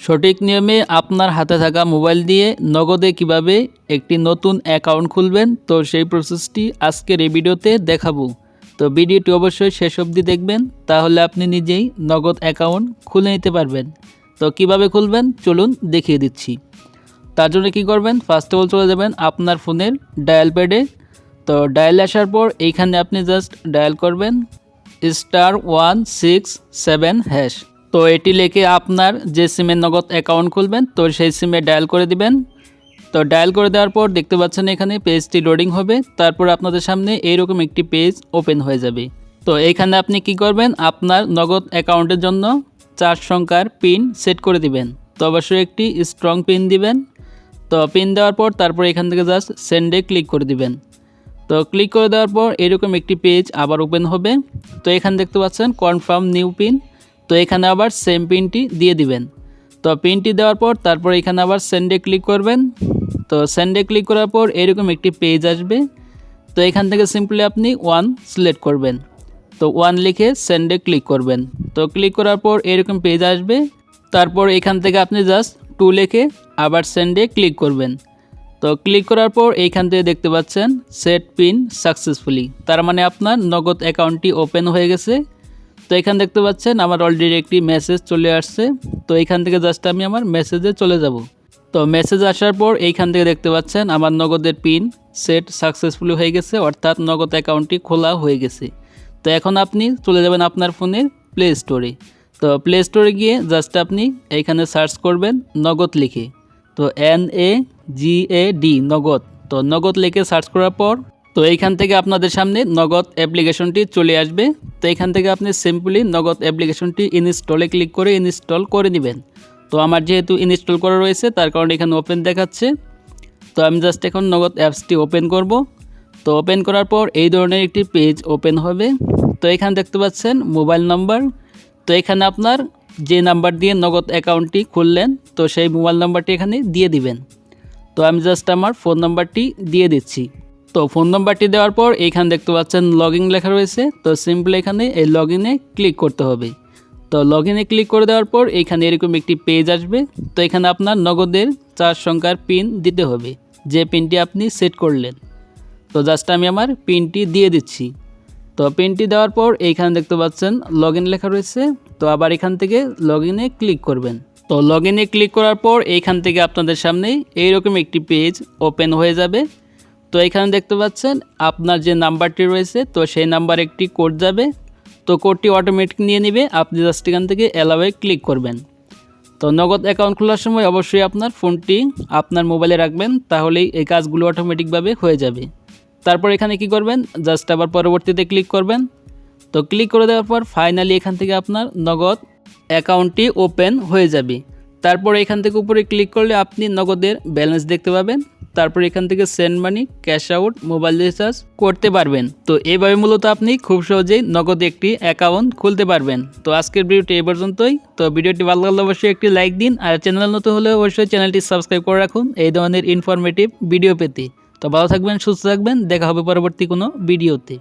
সঠিক নিয়মে আপনার হাতে থাকা মোবাইল দিয়ে নগদে কীভাবে একটি নতুন অ্যাকাউন্ট খুলবেন, তো সেই প্রসেসটি আজকের এই ভিডিওতে দেখাবো। তো ভিডিওটি অবশ্যই শেষ অবধি দেখবেন, তাহলে আপনি নিজেই নগদ অ্যাকাউন্ট খুলে নিতে পারবেন। তো কীভাবে খুলবেন, চলুন দেখিয়ে দিচ্ছি। তার জন্য কী করবেন ফার্স্ট অফ অল চলে যাবেন আপনার ফোনের ডায়াল প্যাডে তো ডায়াল আসার পর এইখানে আপনি জাস্ট ডায়াল করবেন star one six seven hash তো এটি লিখে আপনার যে সিমের নগদ অ্যাকাউন্ট খুলবেন, তো সেই সিমে ডায়াল করে দিবেন। তো ডায়াল করে দেওয়ার পর দেখতে পাচ্ছেন এখানে পেজটি লোডিং হবে, তারপর আপনাদের সামনে এইরকম একটি পেজ ওপেন হয়ে যাবে। তো এইখানে আপনি কি করবেন? আপনার নগদ অ্যাকাউন্টের জন্য চার সংখ্যার পিন সেট করে দিবেন। তো অবশ্যই একটি স্ট্রং পিন দিবেন। তো পিন দেওয়ার পর তারপর এখান থেকে জাস্ট সেন্ডে ক্লিক করে দিবেন। তো ক্লিক করে দেওয়ার পর এরকম একটি পেজ আবার ওপেন হবে। তো এখানে দেখতে পাচ্ছেন কনফার্ম নিউ পিন তো এখানে আবার সেম পিনটি দিয়ে দিবেন। তো পিনটি দেওয়ার পর তারপর এখানে আবার সেন্ডে ক্লিক করবেন। তো সেন্ডে ক্লিক করার পর এরকম একটি পেজ আসবে। তো এখান থেকে সিম্পলি আপনি ওয়ান সিলেক্ট করবেন। তো ওয়ান লিখে সেন্ডে ক্লিক করবেন। তো ক্লিক করার পর এরকম পেজ আসবে। তারপর এখান থেকে আপনি জাস্ট টু লিখে আবার সেন্ডে ক্লিক করবেন। তো ক্লিক করার পর এইখান থেকে দেখতে পাচ্ছেন সেট পিন সাকসেসফুলি তার মানে আপনার নগদ অ্যাকাউন্টটি ওপেন হয়ে গেছে। তো এখান দেখতে পাচ্ছেন আমার অলরেডি একটি মেসেজ চলে আসছে। তো এখান থেকে জাস্ট আমি আমার মেসেজে চলে যাব। তো মেসেজ আসার পর এইখান থেকে দেখতে পাচ্ছেন আমার নগদের পিন সেট সাকসেসফুলি হয়ে গেছে, অর্থাৎ নগদ অ্যাকাউন্টটি খোলা হয়ে গেছে। তো এখন আপনি চলে যাবেন আপনার ফোনের প্লে স্টোরে তো প্লে স্টোরে গিয়ে জাস্ট আপনি এইখানে সার্চ করবেন নগদ লিখে। তো N A G A D নগদ। তো নগদ লিখে সার্চ করার পর তো এইখান থেকে আপনাদের সামনে নগদ অ্যাপ্লিকেশনটি চলে আসবে। তো এখান থেকে আপনি সিম্পলি নগদ অ্যাপ্লিকেশনটি ইনস্টলে ক্লিক করে ইনস্টল করে নেবেন। তো আমার যেহেতু ইনস্টল করা রয়েছে, তার কারণে এখানে ওপেন দেখাচ্ছে। তো আমি জাস্ট এখন নগদ অ্যাপসটি ওপেন করব। তো ওপেন করার পর এই ধরনের একটি পেজ ওপেন হবে। তো এখানে দেখতে পাচ্ছেন মোবাইল নাম্বার তো এখানে আপনার যে নাম্বার দিয়ে নগদ অ্যাকাউন্টটি খুললেন, তো সেই মোবাইল নাম্বারটি এখানে দিয়ে দিবেন। তো আমি জাস্ট আমার ফোন নাম্বারটি দিয়ে দিচ্ছি। তো ফোন নাম্বারটি দেওয়ার পর এইখানে দেখতে পাচ্ছেন লগ লেখা রয়েছে। তো সিম্পল এখানে এই লগ ক্লিক করতে হবে। তো লগ ক্লিক করে দেওয়ার পর এইখানে এরকম একটি পেজ আসবে। তো এখানে আপনার নগদের চার সংখ্যার পিন দিতে হবে। যে পিনটি আপনি সেট করলেন। তো জাস্ট আমি আমার পিনটি দিয়ে দিচ্ছি। তো পিনটি দেওয়ার পর এইখানে দেখতে পাচ্ছেন লগ লেখা রয়েছে। তো আবার এখান থেকে লগ ক্লিক করবেন। তো লগ ক্লিক করার পর এইখান থেকে আপনাদের সামনে এইরকম একটি পেজ ওপেন হয়ে যাবে। তো এখানে দেখতে পাচ্ছেন আপনার যে নাম্বারটি রয়েছে, তো সেই নাম্বার একটি কোড যাবে। তো কোডটি অটোমেটিক নিয়ে নেবে, আপনি জাস্ট এখান থেকে অ্যালাওয়ে ক্লিক করবেন। তো নগদ অ্যাকাউন্ট খোলার সময় অবশ্যই আপনার ফোনটি আপনার মোবাইলে রাখবেন, তাহলেই এই কাজগুলো অটোমেটিকভাবে হয়ে যাবে। তারপর এখানে কি করবেন? জাস্ট আবার পরবর্তীতে ক্লিক করবেন। তো ক্লিক করে দেওয়ার পর ফাইনালি এখান থেকে আপনার নগদ অ্যাকাউন্টটি ওপেন হয়ে যাবে। তারপর এখান থেকে উপরে ক্লিক করলে আপনি নগদের ব্যালেন্স দেখতে পাবেন। তারপর এখান থেকে send money cash out mobile recharge করতে পারবেন। তো এইভাবে মূলত আপনি খুব সহজেই নগদ একটি অ্যাকাউন্ট খুলতে পারবেন। তো আজকের ভিডিওটি এই পর্যন্তই। তো ভিডিওটি ভালো লাগলে অবশ্যই একটি লাইক দিন। আর চ্যানেল নতুন হলে অবশ্যই চ্যানেলটি সাবস্ক্রাইব করে রাখুন। এই ধরনের ইনফরমেটিভ ভিডিও পেতে। তো ভালো থাকবেন, সুস্থ থাকবেন। দেখা হবে পরবর্তী কোনো ভিডিওতে